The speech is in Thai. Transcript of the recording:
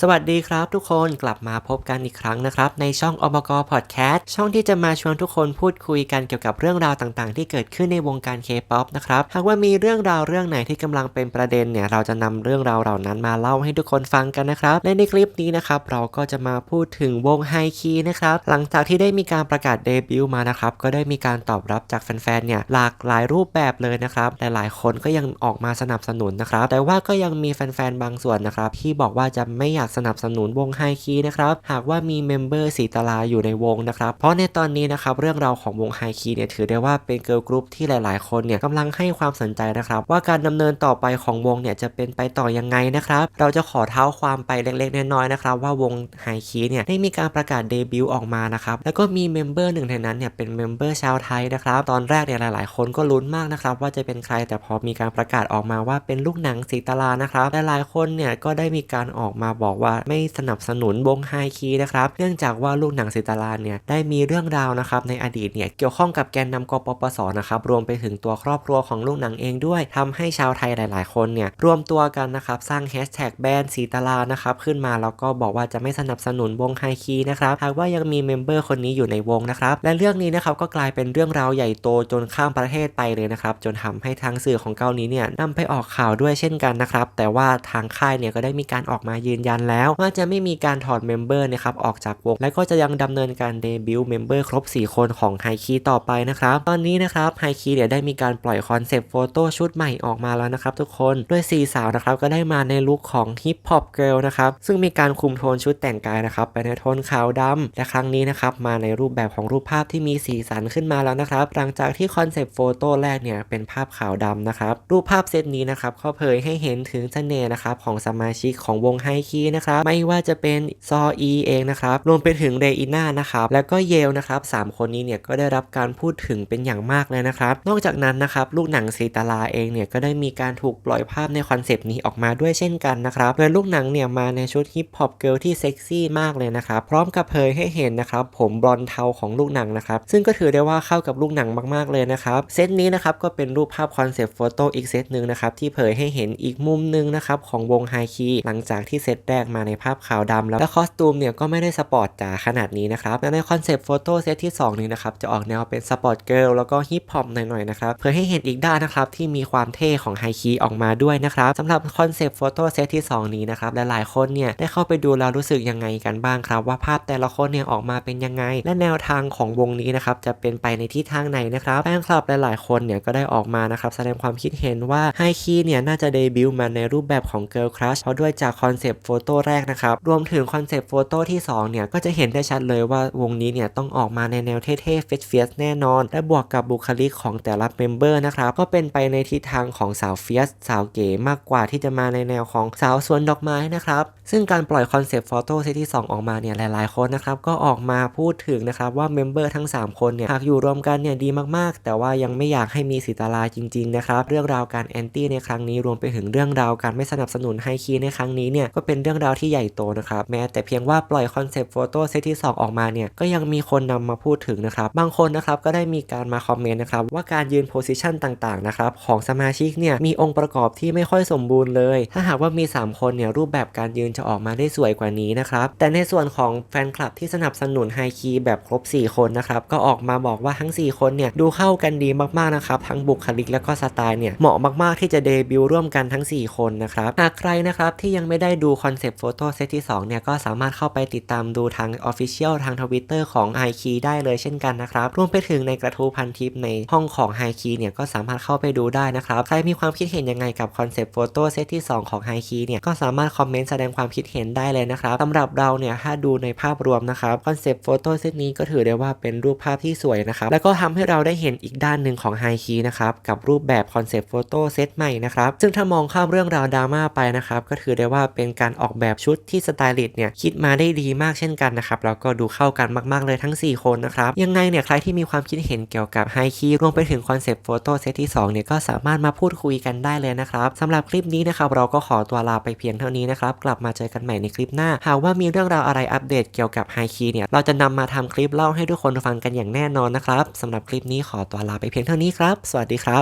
สวัสดีครับทุกคนกลับมาพบกันอีกครั้งนะครับ ในช่องอบกพอดแคสต์ช่องที่จะมาชวนทุกคนพูดคุยกันเกี่ยวกับเรื่องราวต่างๆ ที่เกิดขึ้นในวงการเคป๊อปนะครับหากว่ามีเรื่องราวเรื่องไหนที่กำลังเป็นประเด็นเนี่ยเราจะนำเรื่องราวเหล่านั้นมาเล่าให้ทุกคนฟังกันนะครับและในคลิปนี้นะครับเราก็จะมาพูดถึงวงไฮคีนะครับหลังจากที่ได้มีการประกาศเดบิวต์มานะครับก็ได้มีการตอบรับจากแฟนๆเนี่ยหลากหลายรูปแบบเลยนะครับหลายๆคนก็ยังออกมาสนับสนุนนะครับแต่ว่าก็ยังมีแฟนๆบางส่วนนะครับที่บอกว่าจะไม่อยากสนับสนุนวงไฮคีนะครับ หากว่ามีเมมเบอร์สีตาราอยู่ในวงนะครับ เพราะในตอนนี้นะครับเรื่องราวของวงไฮคีเนี่ยถือได้ว่าเป็นเกิร์ลกรุ๊ปที่หลาย ๆ คนเนี่ยกำลังให้ความสนใจนะครับ ว่าการดำเนินต่อไปของวงเนี่ยจะเป็นไปต่อยังไงนะครับ เราจะขอเท้าความไปเล็ก ๆ น้อยๆนะครับ ว่าวงไฮคีเนี่ยได้มีการประกาศเดบิวต์ออกมานะครับแล้วก็มีเมมเบอร์หนึ่งในนั้นเนี่ยเป็นเมมเบอร์ชาวไทยนะครับตอนแรกเนี่ยหลาย ๆ คนก็ลุ้นมากนะครับว่าจะเป็นใครแต่พอมีการประกาศออกมาว่าเป็นลูกหนังสีตารานะครับหลายๆคนเนี่ยก็ได้มีการออกมาบอกว่าไม่สนับสนุนวงไฮคีนะครับเนื่องจากว่าลูกหนังสีตาราเนี่ยได้มีเรื่องราวนะครับในอดีตเนี่ยเกี่ยวข้องกับแกนนำกปปสนะครับรวมไปถึงตัวครอบครัวของลูกหนังเองด้วยทำให้ชาวไทยหลาย ๆ คนเนี่ยรวมตัวกันนะครับสร้างแฮชแท็กแบนสีตารานะครับขึ้นมาแล้วก็บอกว่าจะไม่สนับสนุนวงไฮคีนะครับหากว่ายังมีเมมเบอร์คนนี้อยู่ในวงนะครับและเรื่องนี้นะครับก็กลายเป็นเรื่องราวใหญ่โตจนข้ามประเทศไปเลยนะครับจนทำให้ทางสื่อของเกาหลีเนี่ยนำไปออกข่าวด้วยเช่นกันนะครับแต่ว่าทางค่ายเนี่ยก็ได้มีการออกมายืนยันแล้วว่าจะไม่มีการถอดเมมเบอร์นะครับออกจากวง และก็จะยังดำเนินการเดบิวต์เมมเบอร์ครบ 4 คนของไฮคีต่อไปนะครับ ตอนนี้นะครับไฮคีเนี่ยได้มีการปล่อยคอนเซปต์โฟโต้ชุดใหม่ออกมาแล้วนะครับทุกคนด้วย4สาวนะครับก็ได้มาในลุคของฮิปฮอปเกิลนะครับซึ่งมีการคุมโทนชุดแต่งกายนะครับไปในโทนขาวดำและครั้งนี้นะครับมาในรูปแบบของรูปภาพที่มีสีสันขึ้นมาแล้วนะครับหลังจากที่คอนเซปต์โฟโต้แรกเนี่ยเป็นภาพขาวดำนะครับรูปภาพเซตนี้นะครับเขาเผยให้เห็นถึงเสน่ห์นะครับของสมาชิกของวงไฮคีนะครับ ไม่ว่าจะเป็นซออีเองนะครับ รวมไปถึงเรอิน่านะครับ แล้วก็เยลนะครับสามคนนี้เนี่ยก็ได้รับการพูดถึงเป็นอย่างมากเลยนะครับ นอกจากนั้นนะครับลูกหนังสีตาลาเองเนี่ยก็ได้มีการถูกปล่อยภาพในคอนเซปต์นี้ออกมาด้วยเช่นกันนะครับโดยลูกหนังเนี่ยมาในชุดฮิปฮอปเกิลที่เซ็กซี่มากเลยนะครับ พร้อมกับเผยให้เห็นนะครับ ผมบลอนเทาของลูกหนังนะครับ ซึ่งก็ถือได้ว่าเข้ากับลูกหนังมากๆเลยนะครับ เซตนี้นะครับก็เป็นรูปภาพคอนเซปต์โฟโต้อีกเซตหนึ่งนะครับที่เผยให้เห็นอีกมุมหนึ่งนะครับของวงไฮคีหลังจากที่เซตแรกมาในภาพขาวดำแล้วและคอสตูมเนี่ยก็ไม่ได้สปอร์ตจ๋าขนาดนี้นะครับและในคอนเซปต์โฟโต้เซตที่2นี้นะครับจะออกแนวเป็นสปอร์ตเกิร์ลแล้วก็ฮิปฮอปหน่อยๆนะครับเพื่อให้เห็นอีกด้านนะครับที่มีความเท่ของไฮคีออกมาด้วยนะครับสำหรับคอนเซปต์โฟโต้เซตที่ 2 นี้นะครับหลายๆคนเนี่ยได้เข้าไปดูแล้วรู้สึกยังไงกันบ้างครับ ว่าภาพแต่ละคนเนี่ยออกมาเป็นยังไง และแนวทางของวงนี้นะครับจะเป็นไปในทิศทางไหนนะครับแฟนคลับหลายๆคนเนี่ยก็ได้ออกมานะครับแสดงความคิดเห็นว่าไฮคีเนี่ยน่าจะเดบิวต์มาในรูปแบบของ Girl Crush เพราะด้วยจากคอนเซปต์โฟโต้แรกนะครับ รวมถึงคอนเซปต์โฟโต้ที่ 2 เนี่ย ก็จะเห็นได้ชัดเลยว่าวงนี้เนี่ย ต้องออกมาในแนวเท่ๆเฟสเฟียสแน่นอน และบวกกับบุคลิกของแต่ละเมมเบอร์นะครับ ก็เป็นไปในทิศทางของสาวเฟียสสาวเก๋มากกว่าที่จะมาในแนวของสาวสวนดอกไม้นะครับ ซึ่งการปล่อยคอนเซปต์โฟโต้เซตที่ 2 ออกมาเนี่ยหลายๆคนนะครับก็ออกมาพูดถึงนะครับว่าเมมเบอร์ทั้ง 3 คนเนี่ยหากอยู่รวมกันเนี่ยดีมากๆ แต่ว่ายังไม่อยากให้มีสีตาลาจริงๆนะครับเรื่องราวการแอนตี้ในครั้งนี้รวมไปถึงเรื่องราวการไม่สนับสนุนไฮคีในครั้งนี้เนี่ยก็เป็นเรื่องราวที่ใหญ่โตนะครับ แม้แต่เพียงว่าปล่อยคอนเซปต์โฟโต้เซตที่ 2 ออกมาเนี่ยก็ยังมีคนนำมาพูดถึงนะครับ บางคนนะครับก็ได้มีการมาคอมเมนต์นะครับว่าการยืนโพสิชันต่างๆนะครับของสมาชิกเนี่ยมีองค์ประกอบที่ไม่ค่อยสมบูรณ์เลย ถ้าหากว่ามี 3 คนเนี่ยรูปแบบการยืนจะออกมาได้สวยกว่านี้นะครับแต่ในส่วนของแฟนคลับที่สนับสนุนไฮคีแบบครบ 4 คนนะครับก็ออกมาบอกว่าทั้ง 4 คนเนี่ยดูเข้ากันดีมากๆนะครับทั้งบุคลิกและก็สไตล์เนี่ยเหมาะมากๆที่จะเดบิวต์ร่วมกันทั้ง 4 คนนะครับหากใครนะครับที่ยังไม่ได้ดูคอนเซปต์โฟโต้เซตที่ 2 เนี่ยก็สามารถเข้าไปติดตามดูทาง Official ทางทวิตเตอร์ของไฮคีได้เลยเช่นกันนะครับรวมไปถึงในกระทู้พันทิปในห้องของไฮคีเนี่ยก็สามารถเข้าไปดูได้นะครับ ใครมีความคิดเห็นยังไงกับคอนเซปต์โฟโต้เซตที่ 2 ของไฮคีเนี่ยก็สามารถคอมเมนต์แสดงความคิดเห็นได้เลยนะครับสำหรับเราเนี่ยถ้าดูในภาพรวมนะครับคอนเซปต์โฟโต้เซตนี้ก็ถือได้ว่าเป็นรูปภาพที่สวยนะครับแล้วก็ทำให้เราได้เห็นอีกด้านหนึ่งของไฮคีนะครับกับรูปแบบคอนเซปต์โฟโต้เซตใหม่นะครับซึ่งถ้ามองข้ามเรื่องราวดราม่าไปนะครับก็ถือได้ว่าเป็นการออกแบบชุดที่สไตลิสต์เนี่ยคิดมาได้ดีมากเช่นกันนะครับแล้วก็ดูเข้ากันมากๆเลยทั้ง 4 คนนะครับยังไงเนี่ยใครที่มีความคิดเห็นเกี่ยวกับไฮคีรวมไปถึงคอนเซปต์โฟโต้เซตที่2เนี่ยก็สามารถมาพูดคุยกันได้เลยนะครับสำหรับคลิปนี้นะครับเราก็ขอตัวลาไปเพียงเท่านี้นะครับกลับมาเจอกันใหม่ในคลิปหน้า หากว่ามีเรื่องราวอะไรอัปเดตเกี่ยวกับไฮคีเนี่ยเราจะนำมาทำคลิปเล่าให้ทุกคนฟังกันอย่างแน่นอนนะครับสำหรับคลิปนี้ขอตัวลาไปเพียงเท่านี้ครับ สวัสดีครับ